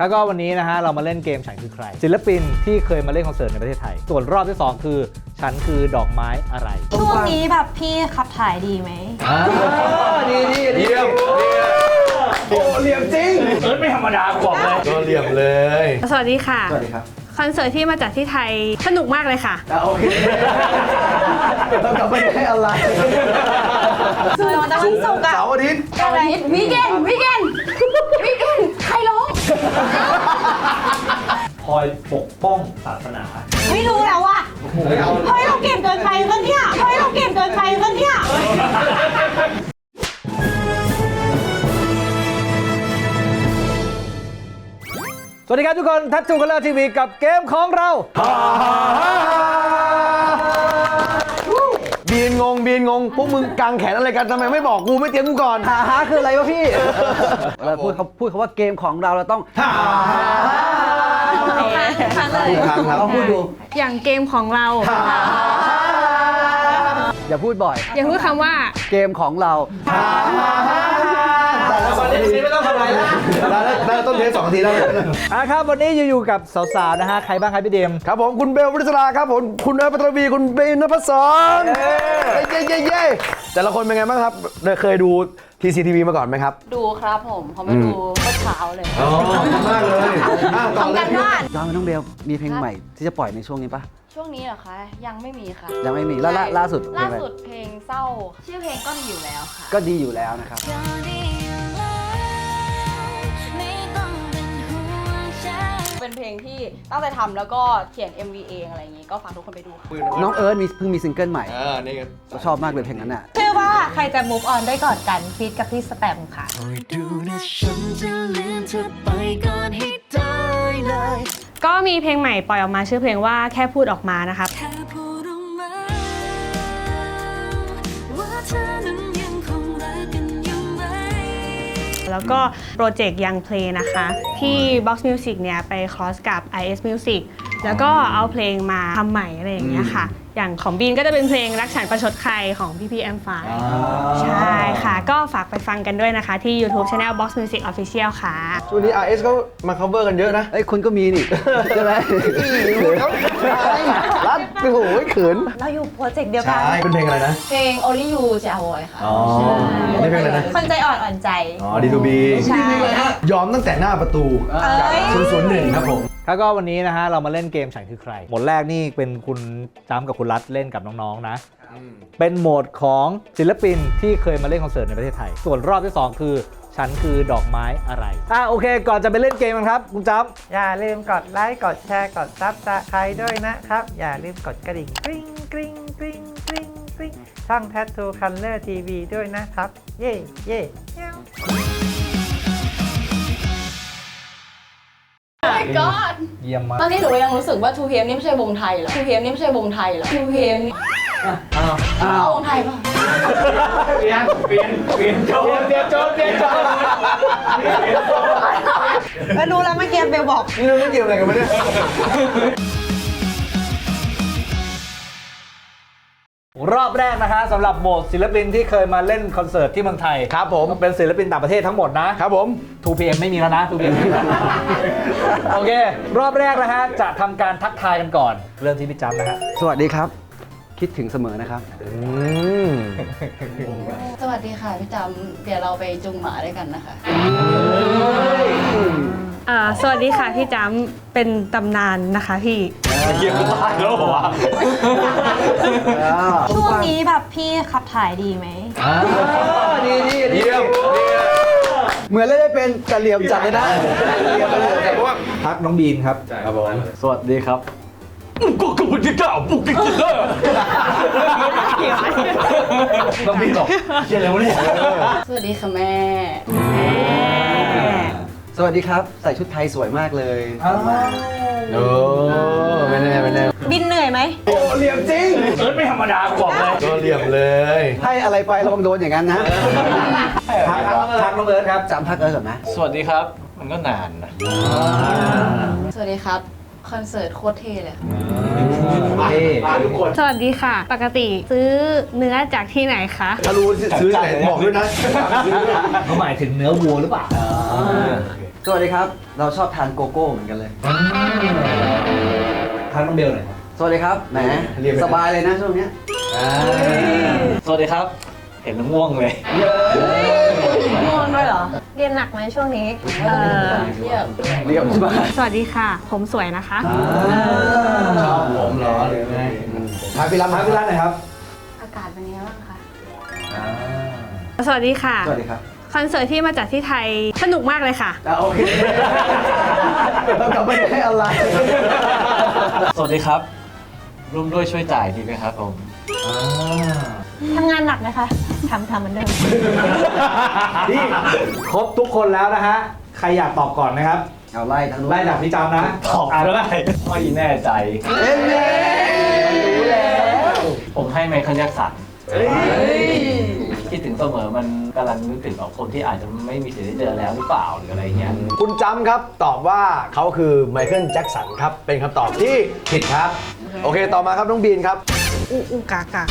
แล้วก็วันนี้นะฮะเรามาเล่นเกมฉันคือใคร ศิลปินที่เคยมาเล่นคอนเสิร์ตในประเทศไทย ส่วนรอบที่ 2 คือฉันคือดอกไม้อะไรช่วงนี้แบบพี่ขับถ่ายดีไหมดีดีดีเยี่ยมโอ้เหลี่ยมจริงเอิร์ธไม่ธรรมดาบอกเลยก็เหลี่ยมเลย สวัสดีค่ะ สวัสดีครับคอนเสิร์ตที่มาจากที่ไทยสนุกมากเลยค่ะโอเคต้องกลับไปให้อะไรส่วนวันศุกร์อะเสาร์อาทิตย์อะไรวีแกนวีแกนวีแกนใครร้ องคอยปกป้องศาสนาไม่รู้แล้วว่ะเฮ้ยเราเก่งเกินไปปะเนี่ยเฮ้ยเราเก่งเกินไปปะเนี่ยสวัสดีครับทุกคนทัชจูคัลเลอร์ทีวีกับเกมของเรา บีนงงบีนงงพวกมึงกางแขนอะไรกันทำไมไม่บอกกูไม่เตรียมกูก่อนหาหาคืออะไรวะพี่เราพูดเขาพูดคำว่าเกมของเราเราต้องครั้งเลยทุกครั้งครับลองพูดดู อย่างเกมของเรา อย่าพูดบ่อย อย่าพูดคำว่า เกมของเราวันนี้ไม่ต้องทำอะไรแล้ว ได้แล้วได้แล้วต้นเทปสองนาทีแล้วอะครับวันนี้อยู่ๆกับสาวๆนะฮะใครบ้างครับพี่เดม ครับผมคุณเบลวริศราครับผมคุณเอิร์ธปัตรวีคุณเบนนภัสสรเย้ เย้เย้แต่ละคนเป็นไงบ้างครับเคยดูทีซีทีวีมาก่อนไหมครับดูครับผมเขาไม่ดูเมื่อเช้าเลยอ๋อมากเลยอะต่อทำเลกัยนบ้าน ย้อนไปน้องเบล มีเพลงใหม่ที่จะปล่อยในช่วงนี้ปะ ช่วงนี้เหรอคะ ยังไม่มีค่ะยังไม่มีล่าล่าล่าสุดเพลงล่าอะไร สุดเพลงเศร้า ชื่อเพลงก็ดีอยู่แล้วค่ะ ก็ดีอยู่แล้วนะครับ เป็นเพลงที่ตั้งใจทำแล้วก็เขียน MV เองอะไรอย่างงี้ก็ฝากทุกคนไปดูค่ะน้องเอิร์ธมีเพิ่งมีซิงเกิลใหม่ อ่านี่ชอบมากเลยเพลงนั้นอะ ชื่อว่าใครจะ move on ได้ก่อนกันฟีดกับพี่สแตมค่ะก็มีเพลงใหม่ปล่อยออกมาชื่อเพลงว่าแค่พูดออกมานะครับ แล้วก็โปรเจกต์ยังเพลงนะคะ ที่ Box Music เนี่ยไปคอสกับ IS Music แล้วก็เอาเพลงมาทำใหม่อะไรอย่างเงี้ยค่ะ อย่างของบีนก็จะเป็นเพลงรักฉันประชดใครของพี่พีแอมฟาใช่ค่ะ ก็ฝากไปฟังกันด้วยนะคะ ที่ YouTube Channel Box Music Official ค่ะ ช่วงนี้ RS เขามา cover กันเยอะนะเอ้ยคุณก็มีนี่ ใช่ไหมรัดโอ้โหเขิน เราอยู่โปรเจกต์เดียวกัใช่นเป็นเพลงอะไรนะ เพลง Only You จะเอาไว้ค่ะอ๋อนี่เพลงอะไรนะคนใจอ่อนอ่อนใจ อ๋อ D2B ใช่ยอมตั้งแต่หน้าประตูเอ้ย001ครับผม แล้วก็วันนี้นะฮะเรามาเล่นเกมฉันคือใคร หมดแรกนี่เป็นคุณจ้ำกับคุณรัฐเล่นกับน้องๆนะ เป็นโหมดของศิลปินที่เคยมาเล่นคอนเสิร์ตในประเทศไทย ส่วนรอบที่ 2 คือ ฉันคือดอกไม้อะไร อะโอเค ก่อนจะไปเล่นเกมกันครับ คุณจ้ำอย่าลืมกดไลค์กดแชร์กดซับสไครด้วยนะครับ อย่าลืมกดกระดิ่งกริ๊งกริ๊งกริ๊งกริ๊งกริ๊งช่อง Tattoo Color TV ด้วยนะครับ เย่เย่เย้า my god เยี่ยมมากตอนนี้หนูยังรู้สึกว่า 2PM นี่ไม่ใช่วงไทยเหรอ 2PM นี่ไม่ใช่วงไทยเหรอ 2PM นี่เอาวงไทยป่ะเปลี่ยนเปลี่ยนเปลี่ยนโจเปลี่ยนโจเปลี่ยนโจแล้วรู้แล้วเมื่อกี้เบลบอกนี่เราไม่เกี่ยวอะไรกันมาเนี่ย รอบแรกนะฮะสำหรับโหมดศิลปินที่เคยมาเล่นคอนเสิร์ตที่เมืองไทยครับผมเป็นศิลปินต่างประเทศทั้งหมดนะครับผม 2PM ไม่มีแล้วนะ 2PM ไม่มีแล้วโอเค รอบแรกนะฮะจะทำการทักทายกันก่อน เริ่มที่พี่จับนะฮะสวัสดีครับ คิดถึงเสมอนะครับอืมสวัสดีค่ะพี่จำเดี๋ยวเราไปจุงหมาด้วยกันนะคะ อ่าสวัสดีค่ะพี่จ้ำเป็นตำนานนะคะพี่ ช่วงนี้แบบพี่ขับถ่ายดีไหม ดีดีดีเยี่ยมเหมือนเล่นได้เป็นแต่เหลี่ยมจัดเลยนะทักน้องบีนครับครับผมสวัสดีครับน้องบีนบอกเชี่ยเร็วเนี่ยสวัสดีค่ะแม่ สวัสดีครับ ใส่ชุดไทยสวยมากเลยโอ้ไม่แน่ไม่แน่บินเหนื่อยไหมเอิร์ธไม่ธรรมดาบอกเลยก็เหลี่ยมเลยให้อะไรไประวังโดนอย่างนั้นนะทักทักน้องเอิร์ธครับจำพักเออก่อนนะสวัสดีครับ มันก็นานนะสวัสดีครับคอนเสิร์ตโคตรเท่เลยค่ะสวัสดีค่ะ ปกติซื้อเนื้อจากที่ไหนคะถ้ารู้ซื้อที่ไหนบอกด้วยนะเขาหมายถึงเนื้อวัวหรือเปล่า สสวัสดีครับ เราชอบทานโกโก้เหมือนกันเลยทางน้องเบลหน่อยครับ สวัสดีครับ แหมสบายเลยนะช่วงเนี้ยสวัสดีครับ เห็นแล้วง่วงเลย ง่วงด้วยเหรอ เรียนหนักไหมช่วงนี้ เอ่อเทียบเรียบสบายสวัสดีค่ะ ผมสวยนะคะ ชอบผมเหรอหรือไงทายพี่รัตทางพี่รัตหน่อยครับอากาศเป็นไงบ้างคะ สวัสดีค่ะ สวัสดีครับ คอนเสิร์ตที่มาจากที่ไทยสนุกมากเลยค่ะ อะโอเคเรากลับไปให้อะไร สวัสดีครับ ร่วมด้วยช่วยจ่ายดีไหมครับผม ทำงานหนักไหมคะทำทำเหมือนเดิม นี่ครบทุกคนแล้วนะฮะ ใครอยากตอบก่อนนะครับ เอาไล่ทางนู้นไล่จากพี่จำนะตอบก็ได้ไม่แน่ใจเอ๊ะเน่ผมให้ไมเคิลแจ็คสันคิดถึง เสมอมันกำลังนึกถึงของคนที่อาจจะไม่มีสิทธิ์ได้เจอแล้วหรือเปล่าหรืออะไรเงี้ยคุณจำครับตอบว่าเขาคือไมเคิลแจ็คสันครับ เป็นคำตอบที่ผิดครับ โอเคต่อมาครับน้องบีนครับ อูอูกากา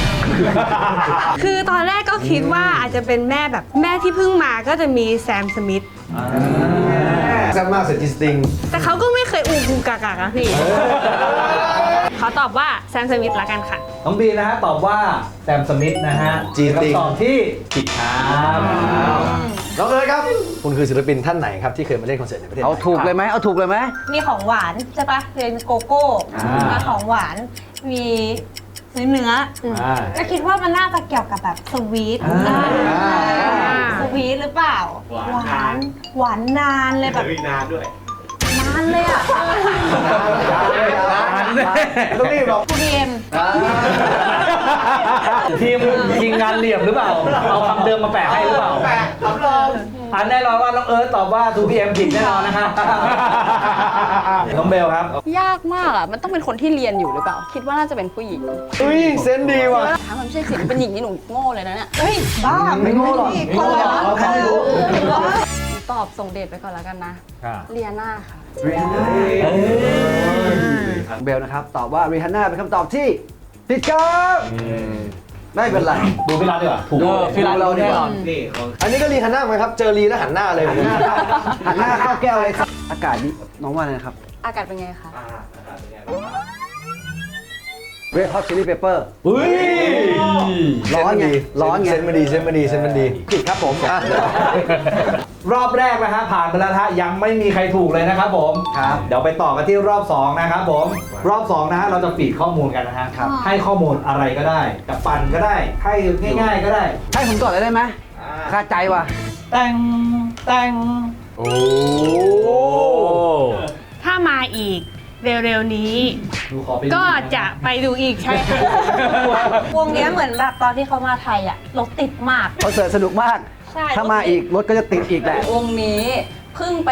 คือตอนแรกก็คิดว่าอาจจะเป็นแม่แบบแม่ที่เพิ่งมาก็จะมีแซมสมิธ แซ่บมากเสร็จจิสติง แต่เขาก็ไม่เคยอูอูกากานะพี่เขาตอบว่าแซมสมิธละกันค่ะ น้องบีนะฮะตอบว่าแซมสมิธนะฮะจีนติงคำตอบที่ผิดครับน้องเอิร์ธครับ คุณคือศิลปินท่านไหนครับที่เคยมาเล่นคอนเสิร์ตในประเทศไทเอายถูกเลยไหมเอาถูกเลยไหมมีของหวานใช่ปะเรียนโกโก้มีของหวานมีเนื้ออ่า ก็คิดว่ามันน่าจะเกี่ยวกับแบบสวีทอ่า สวีทหรือเปล่า หวาน หวานนานเลยแบบ นานด้วย นานเลยอะต้องรีบบอกทูบีเอ็มทีมยิงงานเหลี่ยมหรือเปล่า เอาคำเดิมมาแปะให้หรือเปล่า แปะคำลองอันแน่นอนว่าน้องเอิร์ธตอบว่า 2PM ผิดแน่นอนนะครับน้องเบลครับ ยากมากอะ มันต้องเป็นคนที่เรียนอยู่หรือเปล่า คิดว่าน่าจะเป็นผู้หญิงอุ้ยเซนส์ดีว่ะถ้ามันไม่ใช่เสียงเป็นหญิงนี่หนูโง่เลยนะเนี่ยเฮ้ย บ้าไม่โง่หรอกไม่โง่หรอกไม่รู้ตอบส่งเดทไปก่อนแล้วกันนะเรียนาค่ะ เบลนะครับ ตอบว่ารีฮันน่าเป็นคำตอบที่ผิดครับไม่เป็นไร ดูพี่รัตดีกว่าถูกเออพี่รัตเราแน่นอนอันนี้ก็รีฮันน่าไหมครับ เจอรีแล้วหันหน้าเลย หันหน้าเข้าแก้วเลยครับ อากาศนี้น้องว่าไงนะครับ อากาศเป็นไงคะเรดฮอตชิลลี่เปเปอร์เฮ้ยร้อนไงร้อนไงเซนส์มันดีเซนส์มันดีเซนส์มันดีผิดครับผมอะรอบแรกนะฮะผ่านไปแล้วนะฮะยังไม่มีใครถูกเลยนะครับผมครับเดี๋ยวไปต่อกันที่รอบ2นะครับผมรอบ2นะฮะเราจะฟีดข้อมูลกันนะฮะครับ ให้ข้อมูลอะไรก็ได้จะปั่นก็ได้ให้ง่าย ๆก็ได้ให้ผมก่อนเลยได้ไหมคาใจว่ะ แต่งแต่งโอ้ถ้ามาอีก เร็วๆนี้ ดูขอไปดูก็จะไปดูอีกใช่ค่ะวงเนี้ยเหมือนแบบตอนที่เขามาไทยอะรถติดมาก คอนเสิร์ตสนุกมาก ใช่ถ้ามาอีกรถก็จะติดอีกแหละวงนี้เพิ่งไป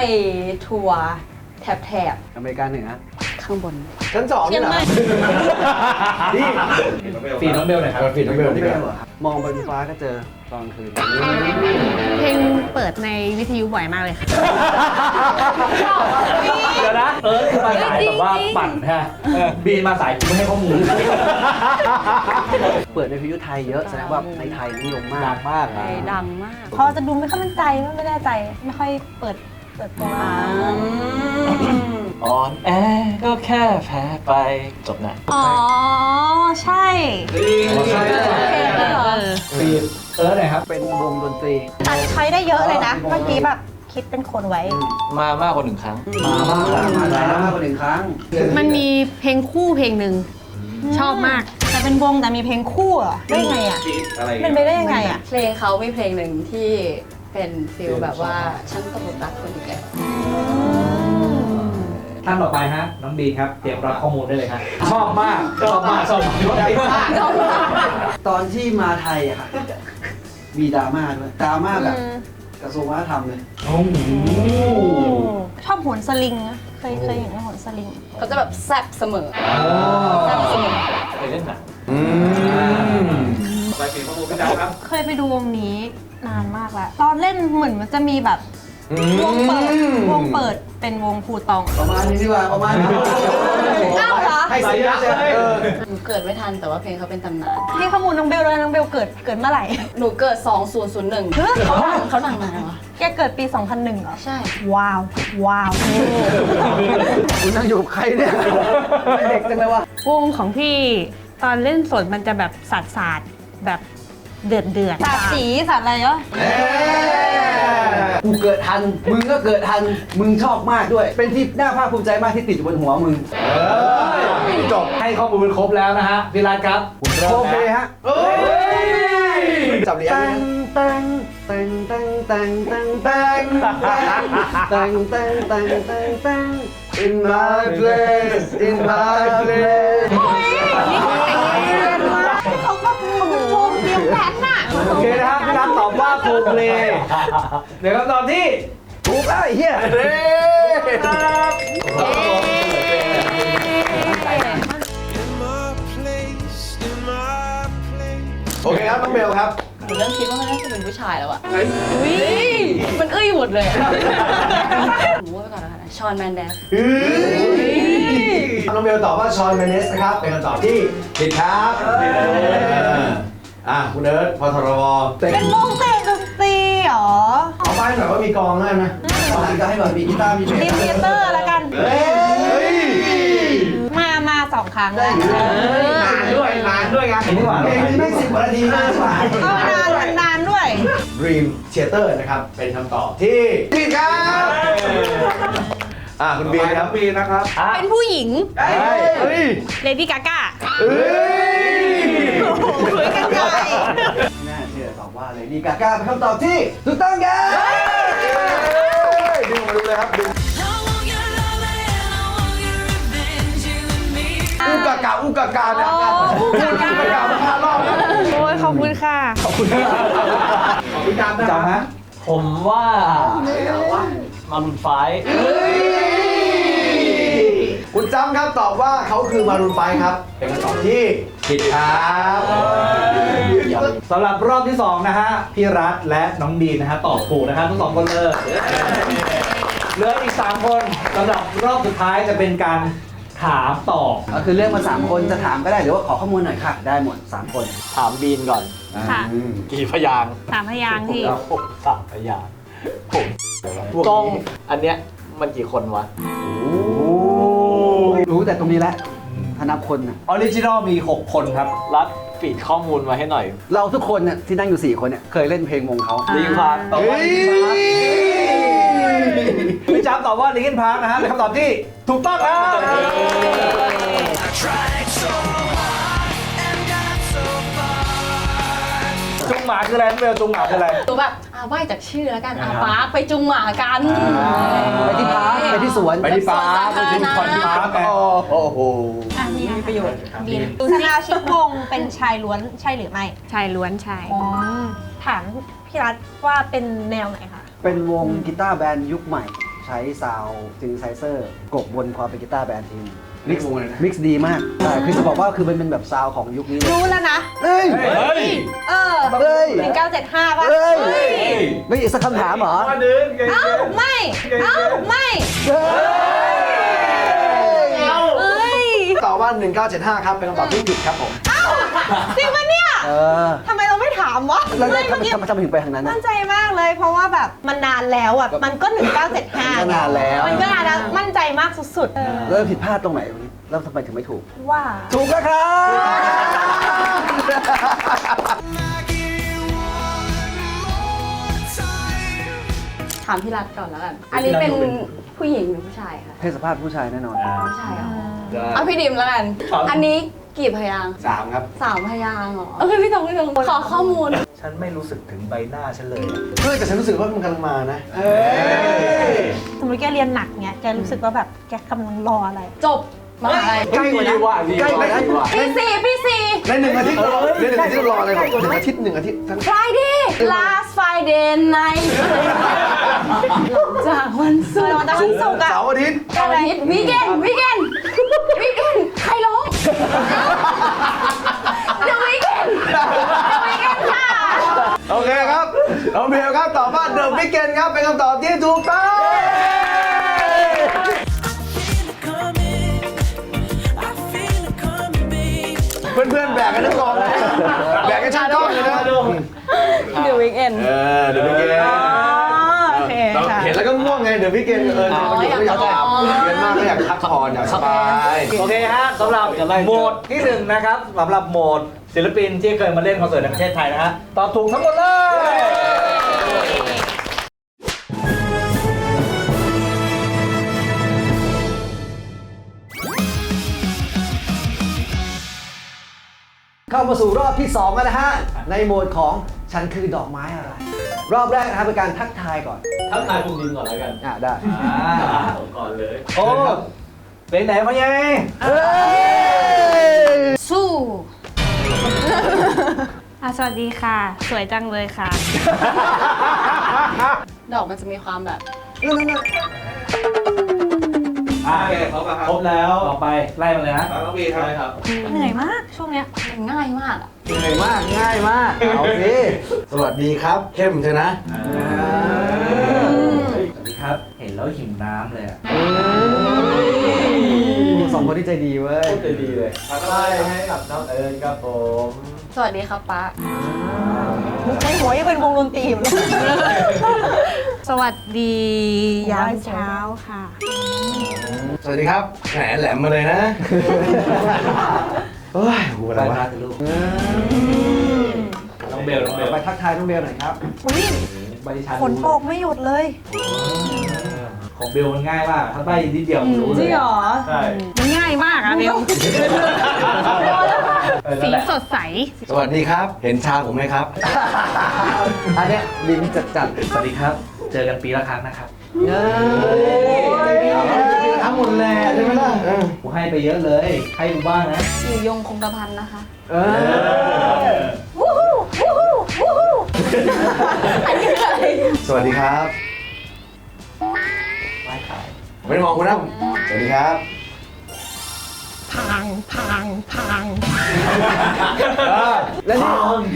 ทัวร์แถบแถบอเมริกาเหนือๆข้างบน ชั้นสองนี่เหรอนี่ฟีดน้องเบลหน่อยครับฟีดน้องเบลดีกว่ามองบนฟ้าก็เจอ ตอนกลางคืน เพลงเปิดในวิทยุบ่อยมากเลยค่ะ เดี๋ยวนะ เออคือมาสายแบบว่าปั่นฮะบีนมาสายกูไม่ให้ข้อมูล เปิดในพิยุไทยเยอะแสดงว่าในไทยนิยมมากดังมากไทนะยดังมาก พอจะดูไม่ค่อยมั่นใจไม่แน่ใจ ไม่ค่อยเปิดเปิดตัว อ่อนแอก็แค่แพ้ไปจบนะอ๋อ ใช่ฟีดเออหน่อยครับ เป็นวงดนตรี ตัดใช้ได้เยอะเลยนะ เมื่อกี้แบบคิดเป็นคนไว้ มามากกว่าหนึ่งครั้ง มามากกว่ามาแล้วมากกว่าหนึ่งครั้ง มันมีเพลงคู่เพลงหนึ่งชอบมาก แต่เป็นวงแต่มีเพลงคู่เหรอได้ไงอะเป็นไปได้ยังไงอะ เพลงเขามีเพลงหนึ่งที่เป็นฟิลแบบว่าฉันตกหลุมรักคนอีกแล้ว ท่านต่อไปฮะน้องบีนครับเตรียมรับข้อมูลได้เลยครับชอบมากชอบมากชอบมากตอนที่มาไทยอะค่ะมีดราม่าด้วยดราม่าแบบกระทรวงวัฒนธรรมเลยโอ้โหชอบโหนสลิงนะเคยเคยเห็นไหมโหนสลิงเขาจะแบบแซ่บเสมอแซ่บเสมอไปเล่นหนังเคยไปดูวงนี้นานมากแล้ว ตอนเล่นเหมือนมันจะมีแบบ วงเปิดวงเปิดเป็นวงภูตอง ประมาณนี้ดีกว่าประมาณนี้อ้าวเหรอ ให้สีนะเออหนูเกิดไม่ทันแต่ว่าเพลงเขาเป็นตำนาน ให้ข้อมูลน้องเบลด้วยน้องเบลเกิดเกิดเมื่อไหร่ หนูเกิด 2001เขาดังเขาดังมาเหรอแกเกิดปี 2001เหรอ ใช่ ว้าว ว้าว คุณนั่งอยู่กับใครเนี่ย เด็กจังเลยวะวงของพี่ตอนเล่นสดมันจะแบบสาดสาดๆแบบ เดือดเดือดสาดสีสาดอะไรเหรอกูเกิดทัน มึงก็เกิดทัน มึงชอบมากด้วย เป็นที่น่าภาคภูมิใจมากที่ติดอยู่บนหัวมึงจบให้ข้อมูลเป็นครบแล้วนะฮะพี่รัตครับคุณเริ่มโอเคนะฮะจับเหรียญตังตังตังตังตังตังตังตังตังตังตังตัง in my place in my place โอเคนะครับพี่รัตตอบว่าโคเพลย์เดี๋ยวคำตอบที่ถูกแล้วไอ้เหี้ยเฮ้โอเคครับน้องเบลครับหนูเริ่มคิดว่ามันน่าจะเป็นผู้ชายแล้วอะอุ้ยมันเอ้ยหมดเลยอะหนูว่าไปก่อนแล้วกันนะชอนแมนแดสน้องเบลตอบว่าชอนเมเนสนะครับเป็นคำตอบที่ผิดครับ อะคุณเอิร์ธพอทรวเต็งเป็นวงเตะดนตรีเหรอเอาป้ายหน่อยว่ามีกองได้ไหมตอนนี้ก็ให้แบบมีกีตาร์มีเบสดีมเทเตอร์แล้วกันเฮ้ยมามาสองครั้งแล้วนานด้วยนานด้วยไงนี่หว่าเพลงนี้ไม่สิบกว่านาทีนะก็นานมันนานด้วย Dream Theater นะครับ เป็นคำตอบที่ผิดครับ อะคุณบีนะครับบีนะครับ เป็นผู้หญิง เฮ้ย เฮ้ย เลดี้กาก้าเฮ้ย ดีกาก้าเป็นคำตอบที่ถูกต้องครับดึงออกมาดูเลยครับดึงอูกากาอูกากานะอูกากาอูกากามาห้ารอบแล้วโอ้ยขอบคุณค่ะ ขอบคุณครับขอบคุณจำนะจำฮะผมว่ามารุนไฟว์คุณจำครับตอบว่าเขาคือมารุนไฟครับ เป็นคำตอบที่ผิดครับ สำหรับรอบที่ 2 นะฮะ พี่รัฐและน้องดีนนะฮะตอบถูกนะครับทั้งสองคนเลยเหลืออีก 3 คนสำหรับรอบสุดท้ายจะเป็นการถามตอบก็คือเลือกมา3คนจะถามก็ได้หรือว่าขอข้อมูลหน่อยค่ะ ได้หมด3คนถามบีนก่อน ค่ะกี่พยางค์สามพยางค์ที่แล้วผมสามพยางค์ผมกล้องอันเนี้ยมันกี่คนวะ รู้แต่ตรงนี้แหละถ้านับคนน่ะออริจินอลมี 6 คนครับ รัด ฟีดข้อมูลมาให้หน่อยเราทุกคนเนี่ยที่นั่งอยู่ 4 คนเนี่ยเคยเล่นเพลงวงเขา ลิงพาร์คตอบว่าเฮ้ยพี่จ๊าบตอบว่าลิงเกนพาร์คนะฮะเป็นคำตอบที่ถูกต้องครับจุงหมาคืออะไรน้องเบลจุงหมาคืออะไรหนูแบบอ่าไหว้จากชื่อแล้วกันอ่าปาร์คไปจุงหมากันไปที่พาร์คไปที่สวน ไปที่ปาร์คไปที่คอนปาร์คโอ้โหอันนี้ มีประโยชน์บินสมาชิกวงเป็นชายล้วนใช่หรือไม่ชายล้วนชายถามพี่รัฐว่าเป็นแนวไหนคะ เป็นวงกีตาร์แบนด์ยุคใหม่ ใช้ซาวด์ซินไซเซอร์กบบนความเป็นกีตาร์แบนด์ทีมมิกซ์วงเลยนะมิกซ์ดีมากใช่คือจะบอกว่าคือมันเป็นแบบซาวด์ของยุคนี้เลยรู้แล้วนะ เฮ้ยเออเฮ้ย หนึ่งเก้าเจ็ดห้าป่ะเฮ้ย ไม่อีกสักคำถามเหรอเอ้าไม่ เอ้าไม่ เฮ้ยเอ้ยตอบ ว่า 1975 ครับเป็นคำตอบที่ผิดครับผมจริงปะเนี่ยเออทำไมเราไม่ถามวะแล้วไม่ทำเมื่อกี้ทำทำไมถึงไปทางนั้นมั่นะนใจมากเลย เพราะว่าแบบมันนานแล้วอะมันก็หนึ่งเก้าเจ็ดห้ามันก็นานแล้ว มันก็นานแล้วมั่นใจมากสุดแล้วผิดพลาดตรงไหนวันนี้แล้วทำไมถึงไม่ถูกๆว่า ถูกแล้วครับ ถามพี่รัฐก่อนแล้วกัน อันนี้เป็น ผู้หญิงหรือผู้ชายคะเพศสภาพผู้ชายแน่นอนผู้ชายเหรอเอาพี่ดิมแล้วกันอันนี้กี่พยางค์สามครับ สามพยางค์เหรอเออพี่ตรงพี่ตรงขอข้อมูล ฉันไม่รู้สึกถึงใบหน้าฉันเลยอะเฮ้ยแต่ฉันรู้สึกว่ามันกำลังมานะเอ้ยสมมติแกเรียนหนักเงี้ย แกรู้สึกว่าแบบแกกำลังรออะไร จบมหาลัยใกล้กว่านั้นใกล้กว่านั้นพี่สี่พี่สี่ ในหนึ่งอาทิตย์ในหนึ่งอาทิตย์รอเลยแบบหนึ่งอาทิตย์หนึ่งอาทิตย์ทั้ง Friday last Friday night หลังจากวันศุกร์แต่วันศุกร์อะเสาร์อาทิตย์เสาร์อาทิตย์วีแกนวีแกนวีแกนใครร้อง The Weeknd The Weeknd ค่ะโอเคครับน้องเบลครับตอบว่าเดอะวิกเกนครับเป็นคำตอบที่ถูกต้องเพื่อนๆแบกกันทั้งกองเลยแบกกันช่างกล้องเลยนะเดอะวิกเอนเออเดอะวิกเกน โอเคค่ะ เห็น แล้วก็ง่วงไงเดอะวิกเกนเออมันอยู่ก็อยากหลับเรียนมากก็อยากพักผ่อนอยากสบายโอเคฮะสำหรับโหมดที่หนึ่งนะครับสำหรับโหมดศิลปินที่เคยมาเล่นคอนเสิร์ตในประเทศไทยนะฮะตอบถูกทั้งหมดเลยเข้ามาสู่รอบที่ 2 แล้วนะฮะ ในโหมดของฉันคือดอกไม้อะไร รอบแรกนะครับเป็นการทักทายก่อนทักทายคุณดินก่อนแล้วกันอะได้อ่าก่อนเลยโอ้เพลงไหนมาไงสู้อะสวัสดีค่ะ สวยจังเลยค่ะ ดอกมันจะมีความแบบอ่าครบแล้วต่อไปไล่มาเลยนะครับเหนื่อยมากช่วงเนี้ยง่ายมากอะ ง่ายมากง่ายมากเอาสิสวัสดีครับเข้มเธอนะสวัสดีครับ เห็นแล้วหิวน้ำเลยอะสองคนที่ใจดีเว้ยพูดใจดีเลยทักทายให้กับน้องเอิญครับผมสวัสดีครับป้าในหัวยังเป็นวงดนตรีอยู่เลยสวัสดียามเช้าค่ะ สวัสดีครับแหมแหลมมาเลยนะ เฮ้ยกูอะไรไปวะมาสิลูกน้องเบลน้องเบลไปทักทายน้องเบลหน่อยครับอุ๊ยใบชันฝนตกไม่หยุดเลยของเบลมันง่ายมากถ้าใบนิดเดียวมันรู้เลยจริงเหรอใช่มันง่ายมากอะเบลเออสีนั่นแหละสดใส สวัสดีครับ เห็นชาผมไหมครับ อันเนี้ยลิ้นจัดจัดสวัสดีครับ เจอกันปีละครั้งนะครับๆเอ้ย ทั้งหมดแหละใช่ไหมล่ะเออกูให้ไปเยอะเลย ให้กูบ้างนะ อยู่ยงคงกระพันนะคะ เออ วู้ฮู้วู้ฮู้วู้ฮู้อันนี้คืออะไรสวัสดีครับ ไม่ขายไม่ได้มองคุณนะสวัสดีครับ พังพังพังและนี่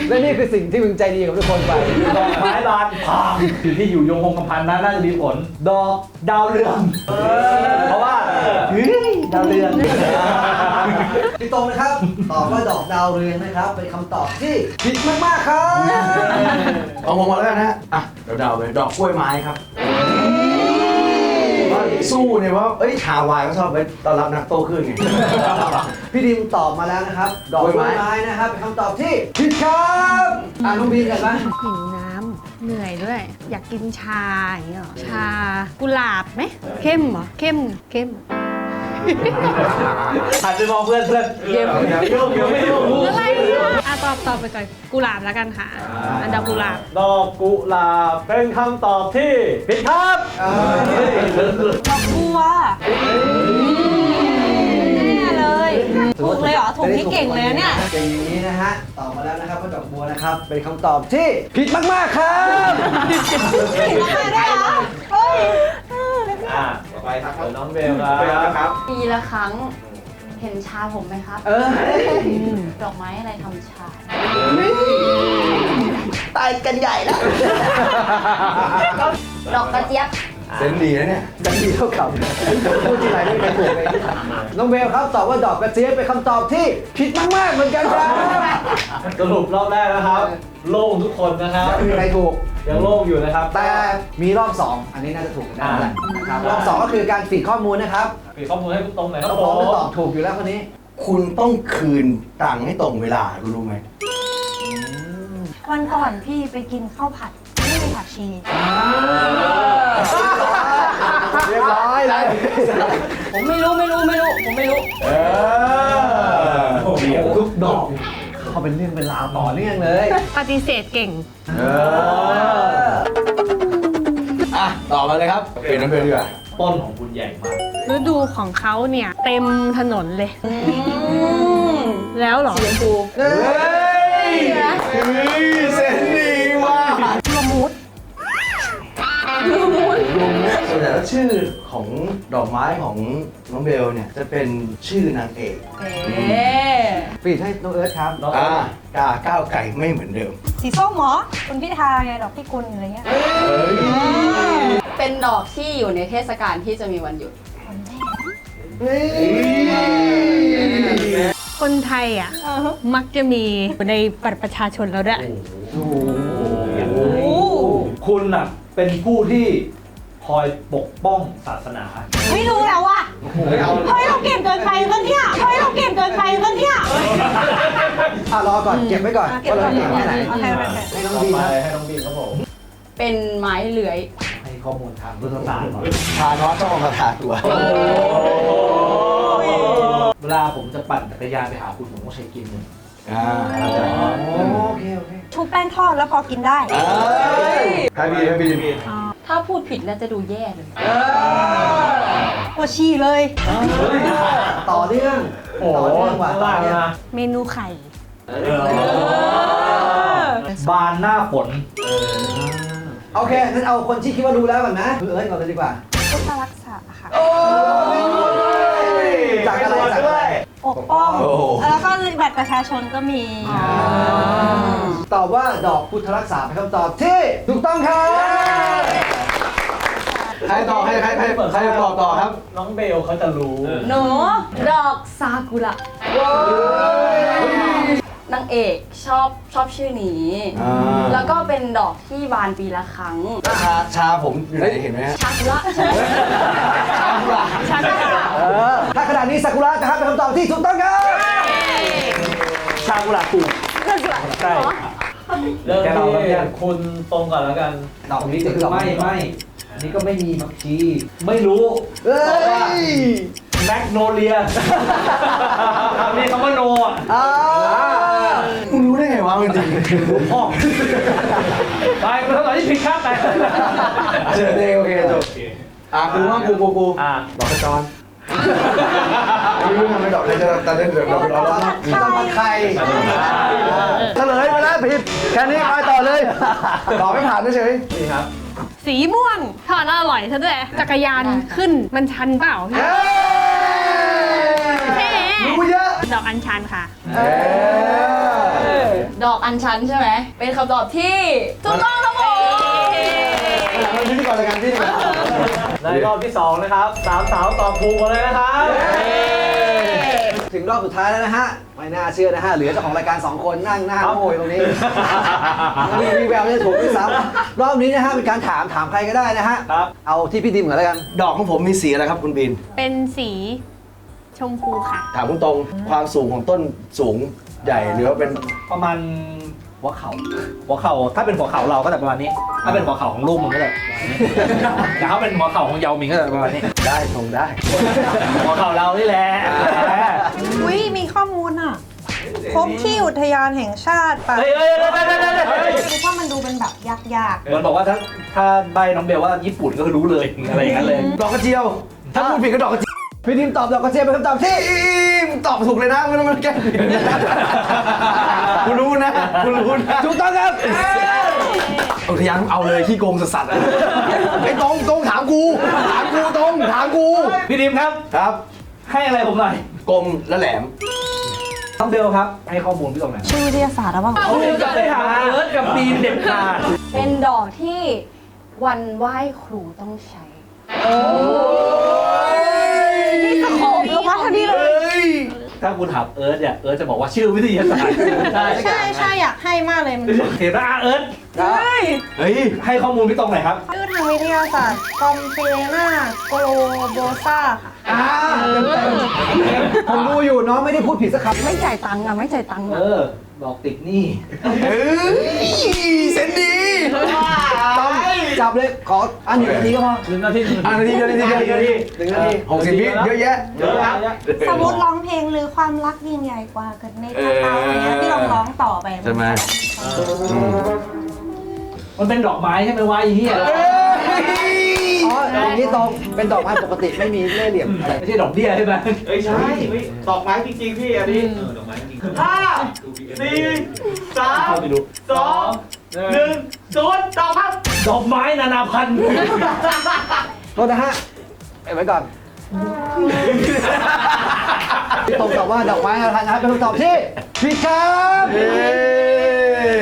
และนี่คือสิ่งที่มึงใจดีกับทุกคนไป ดอกไม้บานพังอยู่ที่อยู่ยงคงกระพันนะน่าจะมีผล ดอกดาวเรืองเพราะว่าเฮ้ยดาวเรือง พี่ตรงนะครับ ตอบว่าดอกดาวเรืองนะครับ เป็นคำตอบที่ผิดมาก ๆ ครับ เอาผมมาแล้วกันนะอะเดาๆไปดอกกล้วยไม้ครับว่า สู้เนี่ยว่าเอ้ยชาวายก็ชอบไปต้อนรับนักโตขึ้นไง พี่ดิมตอบมาแล้วนะครับ ดอกกกล้ล้ววยยไม้ ไม้นะครับเป็นคำตอบที่ผิดครับอ่าน้องบีกันบ้างหิวน้ำเหนื่อยด้วย อยากกินชาอย่างเงี้ยเหรอชากุหลาบไหมเข้มเหรอเข้มเข้มหันไปมองเพื่อนเพื่อนเยี่ยมโยกโยกไม่โยกอะไรเนี่ยอะต อบตอบไปก่อนกุหลาบแล้วกันค่ะ อันดับกุหลาบ ดอกกุหลาบเป็นคำตอบที่ผิดครับดอกบัวแน่เลย ถูกเลยเหรอ ถูกที่เก่งเลยนะเนี่ยเก่งอย่างนี้นะฮะ ตอบมาแล้วนะครับว่าดอกบัวนะครับ เป็นคำตอบที่ผิดมาก ๆ ครับผิดมากได้เหรอเฮ้ยอะต่อไปครับน้องเบลครับ ปีละครั้ง เห็นชาผมไหมครับ เออดอกไม้อะไรทำชา ตายกันใหญ่แล้ว ดอกกระเจี๊ยบ เซนดีนะเนี่ยจะดีเท่ากับพูดทีไรไม่เคยถูกเลยน้องเบลครับตอบว่าดอกกระเจี๊ยบเป็นคำตอบที่ผิดมากๆเหมือนกันครับ สรุปรอบแรกนะครับ โล่งทุกคนนะครับ ไม่มีใครถูก ยังโล่งอยู่นะครับ แต่มีรอบ 2 อันนี้น่าจะถูกกันได้แหละนะครับอ่ารอบ 2 ก็คือการฟีดข้อมูลนะครับปิดข้อมูลให้คุณตรงหน่อยครับน้องผปอมก็ตอบถูกอยู่แล้วคนนี้ คุณต้องคืนตังค์ให้ตรงเวลาคุณรู้ไหม วันก่อนพี่ไปกินข้าวผัดไม่มีผักชี เรียบร้อยเลยผมไม่รู้ไม่รู้ไม่รู้ ผมไม่รู้ เออ ทุกดอก เขาเป็นเรื่องเป็นราวต่อเนื่องเลย ปฏิเสธเก่ง เอออะต่อมาเลยครับเปลี่ยนน้ำเบลดีกว่าต้นของคุณใหญ่มากฤดูของเขาเนี่ยเต็มถนนเลย แล้วเหรอสีชมพูเฮ้ยเฮ้ยเซน ส่วนใหญ่แล้วชื่อของดอกไม้ของน้องเบลเนี่ยจะเป็นชื่อนางเอกเอ๊ะฟีดให้น้องเอิร์ธครับอ่ากาก้าวไก่ไม่เหมือนเดิม สีส้มเหรอคุณพิธาไงดอกพิกุลอะไรเงี้ยเป็นดอกที่อยู่ในเทศกาลที่จะมีวันหยุด คนไทยอะ มักจะมีในบัตรประชาชนเราด้วย คุณน่ะเป็นผู้ที่ค อยปกป้องศาสนา ไม่รู้แล้วว่ะเฮ้ยเราเก่งเกินไปปะเนี่ยเฮ้ยเราเก่งเกินไปปะเนี่ยอะรอก่อนเก็บไว้ก่อนเก็บว่าไว้เราก่อนเก่งแค่ไหนโอเคโอเคให้น้องต่อบีไปนะให้น้องบีมครับผมเป็นไม้เลื้อย ให้ข้อมูลทางรัฐศาสตร์หน่อยทานอสต้องเอามาทาตัวเวลาผมจะปั่นจักรยานไปหาคุณผมต้องใช้กินหนึ่งอ่าโอเคโอเค ชุบแป้งทอดแล้วพอกินได้ใครบีใครบี ถ้าพูดผิดน่าจะดูแย่เลยปวดฉี่เลย ต่อเนื่องโอ้ต่อเนื่องว่ะต่อเนื่องนะเมนูไข่บานหน้าฝนโอเคงั้นเอาคนที่คิดว่ารู้แล้วก่อนนะคือเอิร์ธก่อนเลยดีกว่าพุทธรักษาค่ะจากอะไรจากอะไรปกป้องแล้วก็บัตรประชาชนก็มี ตอบว่าดอกพุทธรักษาเป็นคำตอบที่ถูกต้องครับ ใครต่อใครใครใครใครตอบต่อครับ น้องเบลเขาจะรู้หนูดอกซากุระนางเอกชอบชอบชื่อนี้ อ่า แล้วก็เป็นดอกที่บานปีละครั้ง ชาชาผมอยู่ไหนเห็นไหมฮะ ชากุระชากุระ ชากุระเออถ้าขนาดนี้ซากุระนะครับเป็นคำตอบที่ถูกต้องครับชากุระถูกใช่เริ่มแกเราแล้วเนี่ที่ย คุณตรงก่อนแล้วกันดอกนี้นี่จะคืคืออดอกไม่ไม่ อันนี้ก็ไม่มีบางทีไม่รู้เฮ้ตอบว่ายแมกโนเลียนี่คำว่าโนอะอ่ามึงรู้ได้ไงวะจริงพ่อไปเป็นคำตอบที่ผิดครับไปๆเจอเดโอเคจบอะกูว่ากูกูกูอ่าดอกกระจรไม่รู้ทำไมดอกกระจรตอนเล่นเดือดดอกกระจรต้องผัดไข่เฉลยมาแล้วผิดแค่นี้ไปต่อเลยตอบไม่ผ่านเฉย นี่ครับ สีม่วงทอดแล้วอร่อยซะด้วยจักรยานขึ้นมันชันเปล่าเฮ้ยรู้เยอะดอกอัญชันค่ะ ดอกอัญชันใช่ไหม เป็นคำตอบที่ถูกต้องครับผมมันพิธีกรรายการที่นี่ในรอบที่ 2 นะครับสามสาวตอบถูกหมดเลยนะครับ ถึงรอบสุดท้ายแล้วนะฮะ ไม่น่าเชื่อนะฮะ เหลือเจ้าของรายการ 2 คนนั่งหน้าโง่อยู่ตรงนี้ มีมีแววจะถูกด้วยซ้ำรอบนี้นะฮะเป็นการถามถามใครก็ได้นะฮะ ครับ เอาที่พี่ดิมก่อนแล้วกัน ดอกของผมมีสีอะไรครับคุณบิน เป็นสีชมพูค่ะ ถามคุณตรงความสูงของต้นสูงใหญ่หรือว่าเป็นประมาณ หัวเข่าหัวเข่าถ้าเป็นหัวเข่าเราก็จะประมาณนี้ ถ้าเป็นหัวเข่าของลูกมันก็จะแต่ถ้าเป็นหัวเข่าของเยามิงก็จะประมาณนี้ ได้ทรงได้ หัวเข่าเรานี่แหละอุ้ยมีข้อมูลอะพบที่อุทยานแห่งชาติป่ะเฮ้ยเฮ้ยเฮ้ยเฮ้ยเฮ้ยเฮ้ยคือถ้ามันดูเป็นแบบยากมันบอกว่าถ้าถ้าใบน้องเบลว่าญี่ปุ่นก็คือรู้เลยอะไรอย่างนั้นเลย ดอกกระเจียว ถ้าพูดผิดก็ดอกกระเจียวพี่ดิมตอบดอกกระเจี๊ยบเป็นคำตอบที่มึงตอบถูกเลยนะไม่ต้องมาแก้ผิด กูรู้นะกูรู้นะถูกต้องครับอุทยานเอาเลยขี้โกงสัสๆอะไอ้ตรงตรงถามกู ถามกูตรงถามกู พี่ดิมครับ ครับ ให้อะไรผมหน่อยกลมและแหลม น้องเบลครับ ให้ข้อมูลพี่ตรงไหนๆชื่อวิทยาศาสตร์หรือเปล่าเขาจะไปหาเอิร์ธกับบีมเด็ดขาดเป็นดอกที่วันไหว้ครูต้องใช้นี่จะขอลงมาทันทีเลย ถ้าคุณถามเอิร์ธเนี่ยเอิร์ธจะบอกว่าชื่อวิทยาศาสตร์ใช่ใช่ใช่อยากให้มากเลยมันเห็นไหมอะเอิร์ธเฮ้ยให้ข้อมูลพี่ตรงไหนอยครับ ชื่อทางวิทยาศาสตร์คอมเพนาโกลโบซาค่ะ อ่าผมดูอยู่น้องไม่ได้พูดผิดสักคำไม่จ่ายตังค์อะไม่จ่ายตังค์เออะอบอกติดหนี่เฮ้ยเซนดีต้องจับเลยขออันหนึ่งนาทีก็พอหนึ่งนาทีอะนาทีเดียวนาทีเดียวนาทีเดียวหนึ่งนาทีหกสิบวิเยอะแยะเยอะนะสมมติร้องเพลงหรือความรักยิ่งใหญ่กว่าเกิดในกระเป๋าอย่างเงี้ยที่เราร้องต่อไปใช่ไหมมันเป็นดอกไม้ใช่ไหมวะไอ้เหี้ย อ๋ออย่างนี้ตรงเป็นดอกไม้ปกติไม่มีเล่ห์เหลี่ยมอะไร ไม่ใช่ดอกเบี้ยใช่ไหมเอ้ยใช่ไม่ดอกไม้จริงๆพี่อันนี้ดอกไม้จริงห้าสี่สามเข้าไปดูสองหนึ่งศูนย์ดอกครับดอกไม้นานาพันธุ์ดทษนะฮะเก็บไว้ก่อนพี่ตรงตอบว่าดอกไม้อะไรนะครับเป็นคำตอบที่ผิดครับ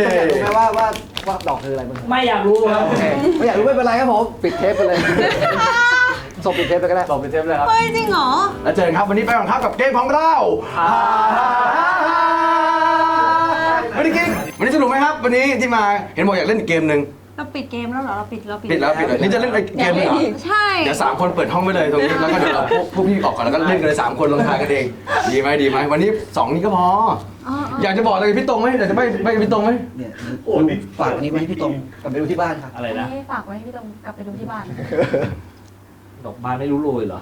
ต้องอยากรู้ไหมว่าว่า ว่าดอกคืออะไรมันไม่อยากรู้ครับ โอเคไม่อยากรู้ไม่เป็นไรครับผมปิดเทปไปเลยส่งปิดเทปไปก็ได้บอกเป็นเทปเลยครับ เฮ้ยจริงเหรอ แล้วเจอกันครับวันนี้ไปของทัพกับเกมของเราวันนี้เกมวันนี้สนุกไหมครับ วันนี้ที่มาเห็นบอกอยากเล่นอีกเกมหนึ่งเราปิดเกมแล้วเหรอ เราปิดเราปิดปิดแล้วปิดเลยนี่จะเล่นอีกเกมหนึงเหรอใช่ เดี๋ยวสามคนเปิดห้องไว้เลยตรงนี้แล้วก็เดี๋ยวเราพวกพวกพี่ออกก่อนแล้วก็เล่นกันเลยสามคนลงทายกันเองดีไหมดีไหมวันนี้สองนี้ก็พอ อยากจะบอกอะไรกับพี่ตรงไหมอยากจะไม่ไม่กับพี่ตรงไหมเนี่ยฝากอันนี้ไว้ให้พี่ตรงกลับไปดูที่บ้านครับ อะไรนะให้ฝากไว้ให้พี่ตรงกลับไปดูที่บ้าน ดอกไม้ไม่รู้โรยเหรอ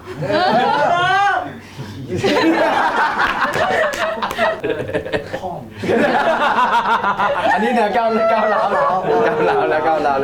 อันนี้เนี่ยก้าวก้าวร้าวก้าวร้าวแล้วก้าวร้าวแล้ว